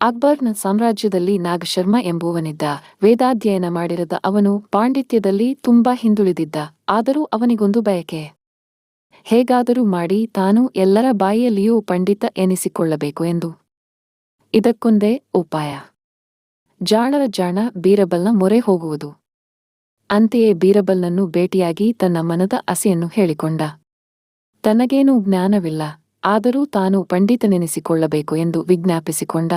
ಅಕ್ಬರ್ನ ಸಾಮ್ರಾಜ್ಯದಲ್ಲಿ ನಾಗಶರ್ಮ ಎಂಬುವನಿದ್ದ. ವೇದಾಧ್ಯಯನ ಮಾಡಿರದ ಅವನು ಪಾಂಡಿತ್ಯದಲ್ಲಿ ತುಂಬಾ ಹಿಂದುಳಿದಿದ್ದ. ಆದರೂ ಅವನಿಗೊಂದು ಬಯಕೆ. ಹೇಗಾದರೂ ಮಾಡಿ ತಾನು ಎಲ್ಲರ ಬಾಯಿಯಲ್ಲಿಯೂ ಪಂಡಿತ ಎನಿಸಿಕೊಳ್ಳಬೇಕು ಎಂದು. ಇದಕ್ಕೊಂದೇ ಉಪಾಯ. ಜಾಣರ ಜಾಣ ಬೀರಬಲ್ನ ಮೊರೆ ಹೋಗುವುದು. ಅಂತೆಯೇ ಬೀರಬಲ್ನನ್ನು ಭೇಟಿಯಾಗಿ ತನ್ನ ಮನದ ಅಸೆಯನ್ನು ಹೇಳಿಕೊಂಡ. ತನಗೇನೂ ಜ್ಞಾನವಿಲ್ಲ. ಆದರೂ ತಾನು ಪಂಡಿತನೆನಿಸಿಕೊಳ್ಳಬೇಕು ಎಂದು ವಿಜ್ಞಾಪಿಸಿಕೊಂಡ.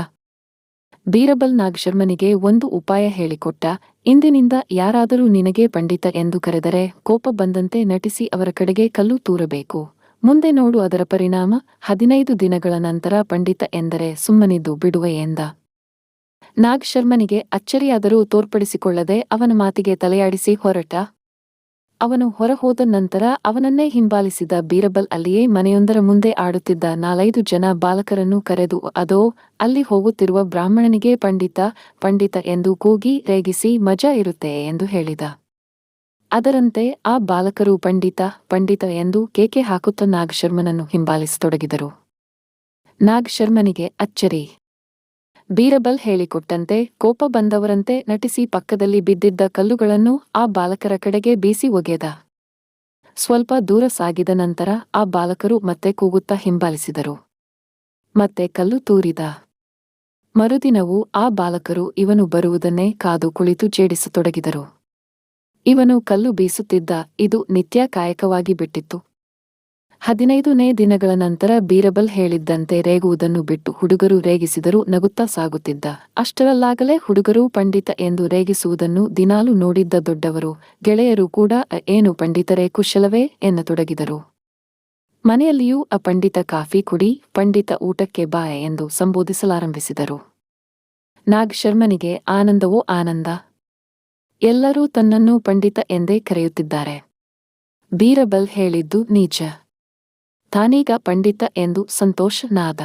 ಬೀರಬಲ್ ನಾಗಶರ್ಮನಿಗೆ ಒಂದು ಉಪಾಯ ಹೇಳಿಕೊಟ್ಟ, ಇಂದಿನಿಂದ ಯಾರಾದರೂ ನಿನಗೆ ಪಂಡಿತ ಎಂದು ಕರೆದರೆ ಕೋಪ ಬಂದಂತೆ ನಟಿಸಿ ಅವರ ಕಡೆಗೆ ಕಲ್ಲು ತೂರಬೇಕು. ಮುಂದೆ ನೋಡು ಅದರ ಪರಿಣಾಮ, ಹದಿನೈದು ದಿನಗಳ ನಂತರ ಪಂಡಿತ ಎಂದರೆ ಸುಮ್ಮನಿದ್ದು ಬಿಡುವೆ ಎಂದ. ನಾಗಶರ್ಮನಿಗೆ ಅಚ್ಚರಿಯಾದರೂ ತೋರ್ಪಡಿಸಿಕೊಳ್ಳದೆ ಅವನ ಮಾತಿಗೆ ತಲೆಯಾಡಿಸಿ ಹೊರಟ. ಅವನು ಹೊರಹೋದ ನಂತರ ಅವನನ್ನೇ ಹಿಂಬಾಲಿಸಿದ ಬೀರಬಲ್ ಅಲ್ಲಿಯೇ ಮನೆಯೊಂದರ ಮುಂದೆ ಆಡುತ್ತಿದ್ದ ನಾಲೈದು ಜನ ಬಾಲಕರನ್ನು ಕರೆದು, ಅದೋ, ಅಲ್ಲಿ ಹೋಗುತ್ತಿರುವ ಬ್ರಾಹ್ಮಣನಿಗೆ ಪಂಡಿತ ಪಂಡಿತ ಎಂದು ಕೂಗಿ ರೇಗಿಸಿ ಮಜಾ ಇರುತ್ತೆ ಎಂದು ಹೇಳಿದ. ಅದರಂತೆ ಆ ಬಾಲಕರು ಪಂಡಿತ ಪಂಡಿತ ಎಂದು ಕೇಕೆ ಹಾಕುತ್ತ ನಾಗಶರ್ಮನನ್ನು ಹಿಂಬಾಲಿಸತೊಡಗಿದರು. ನಾಗಶರ್ಮನಿಗೆ ಅಚ್ಚರಿ. ಬೀರಬಲ್ ಹೇಳಿಕೊಟ್ಟಂತೆ ಕೋಪ ಬಂದವರಂತೆ ನಟಿಸಿ ಪಕ್ಕದಲ್ಲಿ ಬಿದ್ದಿದ್ದ ಕಲ್ಲುಗಳನ್ನು ಆ ಬಾಲಕರ ಕಡೆಗೆ ಬೀಸಿ ಒಗೆದ. ಸ್ವಲ್ಪ ದೂರ ಸಾಗಿದ ನಂತರ ಆ ಬಾಲಕರು ಮತ್ತೆ ಕೂಗುತ್ತಾ ಹಿಂಬಾಲಿಸಿದರು. ಮತ್ತೆ ಕಲ್ಲು ತೂರಿದ. ಮರುದಿನವೂ ಆ ಬಾಲಕರು ಇವನು ಬರುವುದನ್ನೇ ಕಾದು ಕುಳಿತು ಜೇಡಿಸತೊಡಗಿದರು ಇವನು ಕಲ್ಲು ಬೀಸುತ್ತಿದ್ದ ಇದು ನಿತ್ಯ ಕಾಯಕವಾಗಿ ಬಿಟ್ಟಿತ್ತು. ಹದಿನೈದನೇ ದಿನಗಳ ನಂತರ ಬೀರಬಲ್ ಹೇಳಿದ್ದಂತೆ ರೇಗುವುದನ್ನು ಬಿಟ್ಟು ಹುಡುಗರು ರೇಗಿಸಿದರೂ ನಗುತ್ತಾ ಸಾಗುತ್ತಿದ್ದ. ಅಷ್ಟರಲ್ಲಾಗಲೇ ಹುಡುಗರು ಪಂಡಿತ ಎಂದು ರೇಗಿಸುವುದನ್ನು ದಿನಾಲು ನೋಡಿದ್ದ ದೊಡ್ಡವರು, ಗೆಳೆಯರು ಕೂಡ ಏನು ಪಂಡಿತರೇ, ಕುಶಲವೇ? ಎನ್ನತೊಡಗಿದರು. ಮನೆಯಲ್ಲಿಯೂ ಅ, ಪಂಡಿತ, ಕಾಫಿ ಕುಡಿ, ಪಂಡಿತ ಊಟಕ್ಕೆ ಬಾಯ ಎಂದು ಸಂಬೋಧಿಸಲಾರಂಭಿಸಿದರು. ನಾಗ್ ಶರ್ಮನಿಗೆ, ಆನಂದವೋ ಆನಂದ? ಎಲ್ಲರೂ ತನ್ನನ್ನು ಪಂಡಿತ ಎಂದೇ ಕರೆಯುತ್ತಿದ್ದಾರೆ. ಬೀರಬಲ್ ಹೇಳಿದ್ದು ನಿಜ ತಾನೀಗ ಪಂಡಿತ ಎಂದು ಸಂತೋಷನಾದ.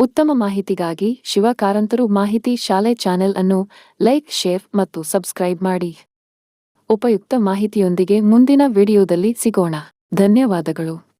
ಉತ್ತಮ ಮಾಹಿತಿಗಾಗಿ ಶಿವಕಾರಂತರು ಮಾಹಿತಿ ಶಾಲೆ ಚಾನೆಲ್ ಅನ್ನು ಲೈಕ್, ಶೇರ್ ಮತ್ತು ಸಬ್ಸ್ಕ್ರೈಬ್ ಮಾಡಿ. ಉಪಯುಕ್ತ ಮಾಹಿತಿಯೊಂದಿಗೆ ಮುಂದಿನ ವಿಡಿಯೋದಲ್ಲಿ ಸಿಗೋಣ. ಧನ್ಯವಾದಗಳು.